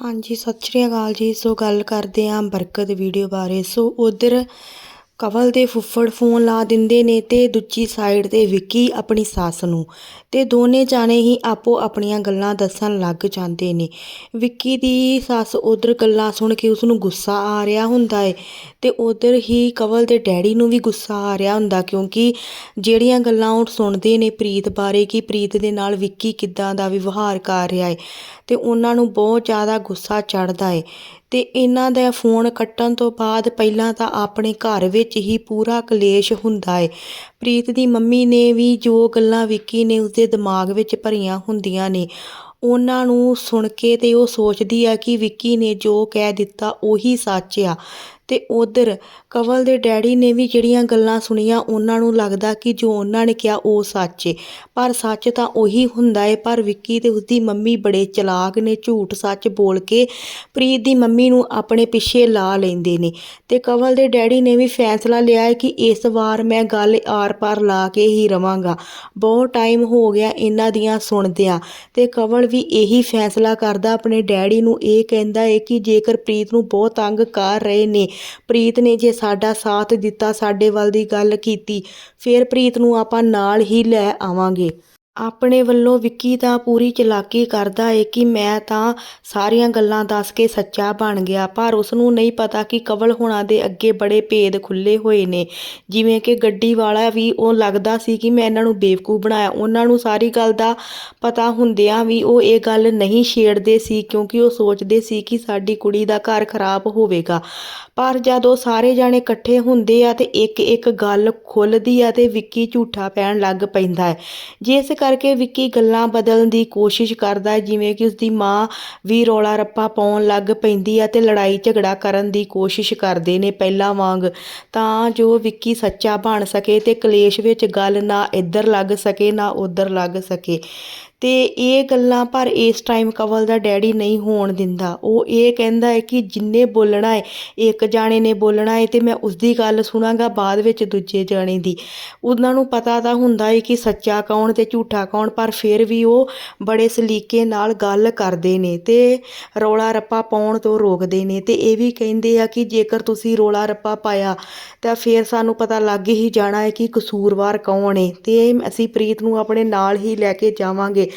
ਹਾਂਜੀ ਸਤਿ ਸ਼੍ਰੀ ਅਕਾਲ ਜੀ। ਸੋ ਗੱਲ ਕਰਦੇ ਹਾਂ ਬਰਕਤ ਵੀਡੀਓ ਬਾਰੇ। ਸੋ ਉਧਰ ਕਵਲ ਦੇ ਫੁੱਫੜ ਫੋਨ ਲਾ ਦਿੰਦੇ ਨੇ ਤੇ ਦੂਜੀ ਸਾਈਡ ਤੇ ਵਿੱਕੀ ਆਪਣੀ ਸੱਸ ਨੂੰ ਤੇ ਦੋਨੇ ਜਾਣੇ ਹੀ ਆਪੋ ਆਪਣੀਆਂ ਗੱਲਾਂ ਦੱਸਣ ਲੱਗ ਜਾਂਦੇ ਨੇ। ਵਿੱਕੀ ਦੀ ਸੱਸ ਉਧਰ ਗੱਲਾਂ ਸੁਣ ਕੇ ਉਸ ਨੂੰ ਗੁੱਸਾ ਆ ਰਿਹਾ ਹੁੰਦਾ ਏ ਤੇ ਉਧਰ ਹੀ ਕਵਲ ਦੇ ਡੈਡੀ ਨੂੰ ਵੀ ਗੁੱਸਾ ਆ ਰਿਹਾ ਹੁੰਦਾ ਕਿਉਂਕਿ ਜਿਹੜੀਆਂ ਗੱਲਾਂ ਉਹ ਸੁਣਦੇ ਨੇ ਪ੍ਰੀਤ ਬਾਰੇ ਕਿ ਪ੍ਰੀਤ ਦੇ ਨਾਲ ਵਿੱਕੀ ਕਿੱਦਾਂ ਦਾ ਵਿਵਹਾਰ ਕਰ ਰਿਹਾ ਏ ਤੇ ਉਹਨਾਂ ਨੂੰ ਬਹੁਤ ਜ਼ਿਆਦਾ ਗੁੱਸਾ ਚੜਦਾ ਏ ਅਤੇ ਇਹਨਾਂ ਦਾ ਫੋਨ ਕੱਟਣ ਤੋਂ ਬਾਅਦ ਪਹਿਲਾਂ ਤਾਂ ਆਪਣੇ ਘਰ ਵਿੱਚ ਹੀ ਪੂਰਾ ਕਲੇਸ਼ ਹੁੰਦਾ ਹੈ ਪ੍ਰੀਤ ਦੀ ਮੰਮੀ ਨੇ ਵੀ ਜੋ ਗੱਲਾਂ ਵਿੱਕੀ ਨੇ ਉਸਦੇ ਦਿਮਾਗ ਵਿੱਚ ਭਰੀਆਂ ਹੁੰਦੀਆਂ ਨੇ, ਉਹਨਾਂ ਨੂੰ ਸੁਣ ਕੇ ਤੇ ਉਹ ਸੋਚਦੀ ਆ ਕਿ ਵਿੱਕੀ ਨੇ ਜੋ ਕਹਿ ਦਿੱਤਾ ਉਹੀ ਸੱਚ ਆ। ਤੇ ਉਧਰ ਕਵਲ ਦੇ ਡੈਡੀ ਨੇ ਵੀ ਜਿਹੜੀਆਂ ਗੱਲਾਂ ਸੁਣੀਆਂ, ਉਹਨਾਂ ਨੂੰ ਲੱਗਦਾ ਕਿ ਜੋ ਉਹਨਾਂ ਨੇ ਕਿਹਾ ਉਹ ਸੱਚ ਏ। ਪਰ ਸੱਚ ਤਾਂ ਉਹੀ ਹੁੰਦਾ ਏ, ਪਰ ਵਿੱਕੀ ਤੇ ਉਸਦੀ ਮੰਮੀ ਬੜੇ ਚਲਾਕ ਨੇ, ਝੂਠ ਸੱਚ ਬੋਲ ਕੇ ਪ੍ਰੀਤ ਦੀ ਮੰਮੀ ਨੂੰ ਆਪਣੇ ਪਿੱਛੇ ਲਾ ਲੈਂਦੇ ਨੇ। ਤੇ ਕਵਲ ਦੇ ਡੈਡੀ ਨੇ ਵੀ ਫੈਸਲਾ ਲਿਆ ਹੈ ਕਿ ਇਸ ਵਾਰ ਮੈਂ ਗੱਲ ਆਰ-ਪਾਰ ਲਾ ਕੇ ਹੀ ਰਵਾਂਗਾ। ਬਹੁਤ ਟਾਈਮ ਹੋ ਗਿਆ ਇਹਨਾਂ ਦੀਆਂ ਸੁਣਦਿਆਂ। ਤੇ ਕਵਲ ਵੀ ਇਹੀ ਫੈਸਲਾ ਕਰਦਾ, ਆਪਣੇ ਡੈਡੀ ਨੂੰ ਇਹ ਕਹਿੰਦਾ ਏ ਕਿ ਜੇਕਰ ਪ੍ਰੀਤ ਨੂੰ ਬਹੁਤ ਤੰਗ ਕਰ ਰਹੇ ਨੇ ਪ੍ਰੀਤ ਨੇ ਜੇ ਸਾਡਾ ਸਾਥ ਦਿੱਤਾ, ਸਾਡੇ ਵੱਲ ਦੀ ਗੱਲ ਕੀਤੀ, ਫਿਰ ਪ੍ਰੀਤ ਨੂੰ ਆਪਾਂ ਨਾਲ ਹੀ ਲੈ ਆਵਾਂਗੇ। ਆਪਣੇ ਵੱਲੋਂ ਵਿੱਕੀ ਤਾਂ ਪੂਰੀ ਚਲਾਕੀ ਕਰਦਾ ਏ ਕਿ ਮੈਂ ਤਾਂ ਸਾਰੀਆਂ ਗੱਲਾਂ ਦੱਸ ਕੇ ਸੱਚਾ ਬਣ ਗਿਆ, ਪਰ ਉਸ ਨੂੰ ਨਹੀਂ ਪਤਾ ਕਿ ਕਵਲ ਹੋਣਾ ਦੇ ਅੱਗੇ ਬੜੇ ਭੇਦ ਖੁੱਲੇ ਹੋਏ ਨੇ। ਜਿਵੇਂ ਕਿ ਗੱਡੀ ਵਾਲਾ ਵੀ ਉਹ ਲੱਗਦਾ ਸੀ ਕਿ ਮੈਂ ਇਹਨਾਂ ਨੂੰ ਬੇਵਕੂਫ ਬਣਾਇਆ। ਉਹਨਾਂ ਨੂੰ ਸਾਰੀ ਗੱਲ ਦਾ ਪਤਾ ਹੁੰਦਿਆਂ ਵੀ ਉਹ ਇਹ ਗੱਲ ਨਹੀਂ ਛੇੜਦੇ ਸੀ, ਕਿਉਂਕਿ ਉਹ ਸੋਚਦੇ ਸੀ ਕਿ ਸਾਡੀ ਕੁੜੀ ਦਾ ਘਰ ਖਰਾਬ ਹੋਵੇਗਾ। ਪਰ ਜਦ ਉਹ ਸਾਰੇ ਜਾਣੇ ਇਕੱਠੇ ਹੁੰਦੇ ਆ ਤੇ ਇੱਕ ਇੱਕ ਗੱਲ ਖੁੱਲਦੀ ਆ ਤੇ ਵਿੱਕੀ ਝੂਠਾ ਪੈਣ ਲੱਗ ਪੈਂਦਾ ਹੈ ਜਿਸ ਕਰ ਕਰਕੇ ਵਿੱਕੀ ਗੱਲਾਂ ਬਦਲਣ ਦੀ ਕੋਸ਼ਿਸ਼ ਕਰਦਾ ਹੈ, ਜਿਵੇਂ ਕਿ ਉਸਦੀ ਮਾਂ ਵੀ ਰੌਲਾ ਰੱਪਾ ਪਾਉਣ ਲੱਗ ਪੈਂਦੀ ਹੈ ਤੇ ਲੜਾਈ ਝਗੜਾ ਕਰਨ ਦੀ ਕੋਸ਼ਿਸ਼ ਕਰਦੇ ਨੇ ਪਹਿਲਾਂ ਵਾਂਗ। ਤਾਂ ਜੋ ਵਿੱਕੀ ਸੱਚਾ ਬਣ ਸਕੇ ਤੇ ਕਲੇਸ਼ ਵਿੱਚ ਗੱਲ ਨਾ ਇੱਧਰ ਲੱਗ ਸਕੇ, ਨਾ ਉੱਧਰ ਲੱਗ ਸਕੇ। ਤੇ ਇਹ ਗੱਲਾਂ ਪਰ ਇਸ ਟਾਈਮ ਕਵਲ ਦਾ ਡੈਡੀ ਨਹੀਂ ਹੋਣ ਦਿੰਦਾ। ਉਹ ਇਹ ਕਹਿੰਦਾ ਹੈ ਕਿ ਜਿੰਨੇ ਬੋਲਣਾ ਹੈ, ਇੱਕ ਜਾਣੇ ਨੇ ਬੋਲਣਾ ਹੈ ਤੇ ਮੈਂ ਉਸਦੀ ਗੱਲ ਸੁਣਾਂਗਾ ਬਾਅਦ ਵਿੱਚ ਦੂਜੇ ਜਾਣੇ ਦੀ। ਉਹਨਾਂ ਨੂੰ ਪਤਾ ਤਾਂ ਹੁੰਦਾ ਹੈ ਕਿ ਸੱਚਾ ਕੌਣ ਤੇ ਝੂਠਾ ਕੌਣ, ਪਰ ਫਿਰ ਵੀ ਉਹ ਬੜੇ ਸਲੀਕੇ ਨਾਲ ਗੱਲ ਕਰਦੇ ਨੇ ਤੇ ਰੌਲਾ ਰੱਪਾ ਪਾਉਣ ਤੋਂ ਰੋਕਦੇ ਨੇ ਤੇ ਇਹ ਵੀ ਕਹਿੰਦੇ ਆ ਕਿ ਜੇਕਰ ਤੁਸੀਂ ਰੌਲਾ ਰੱਪਾ ਪਾਇਆ ਤਾਂ ਫਿਰ ਸਾਨੂੰ ਪਤਾ ਲੱਗ ਹੀ ਜਾਣਾ ਹੈ ਕਿ ਕਸੂਰਵਾਰ ਕੌਣ ਹੈ ਤੇ ਅਸੀਂ ਪ੍ਰੀਤ ਨੂੰ ਆਪਣੇ ਨਾਲ ਹੀ ਲੈ ਕੇ ਜਾਵਾਂਗੇ।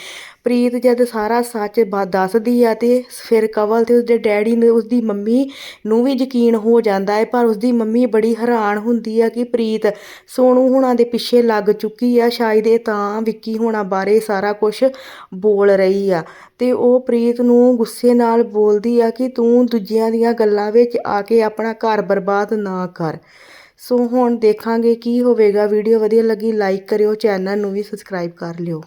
ਪ੍ਰੀਤ ਜਦ ਸਾਰਾ ਸੱਚ ਬ- ਦੱਸਦੀ ਆ ਤੇ ਫਿਰ ਕਵਲ ਤੇ ਉਸਦੇ ਡੈਡੀ ਨੇ, ਉਸਦੀ ਮੰਮੀ ਨੂੰ ਵੀ ਯਕੀਨ ਹੋ ਜਾਂਦਾ ਹੈ ਪਰ ਉਸਦੀ ਮੰਮੀ ਬੜੀ ਹੈਰਾਨ ਹੁੰਦੀ ਆ ਕਿ ਪ੍ਰੀਤ ਸੋਨੂ ਹੁਣਾਂ ਦੇ ਪਿੱਛੇ ਲੱਗ ਚੁੱਕੀ ਆ, ਸ਼ਾਇਦ ਇਹ ਤਾਂ ਵਿੱਕੀ ਹੁਣਾਂ ਬਾਰੇ ਸਾਰਾ ਕੁਝ ਬੋਲ ਰਹੀ ਆ। ਤੇ ਉਹ ਪ੍ਰੀਤ ਨੂੰ ਗੁੱਸੇ ਨਾਲ ਬੋਲਦੀ ਆ ਕਿ ਤੂੰ ਦੂਜਿਆਂ ਦੀਆਂ ਗੱਲਾਂ ਵਿੱਚ ਆ ਕੇ ਆਪਣਾ ਘਰ ਬਰਬਾਦ ਨਾ ਕਰ। ਸੋ ਹੁਣ ਦੇਖਾਂਗੇ ਕੀ ਹੋਵੇਗਾ। ਵੀਡੀਓ ਵਧੀਆ ਲੱਗੀ, ਲਾਈਕ ਕਰਿਓ, ਚੈਨਲ ਨੂੰ ਵੀ ਸਬਸਕ੍ਰਾਈਬ ਕਰ ਲਿਓ।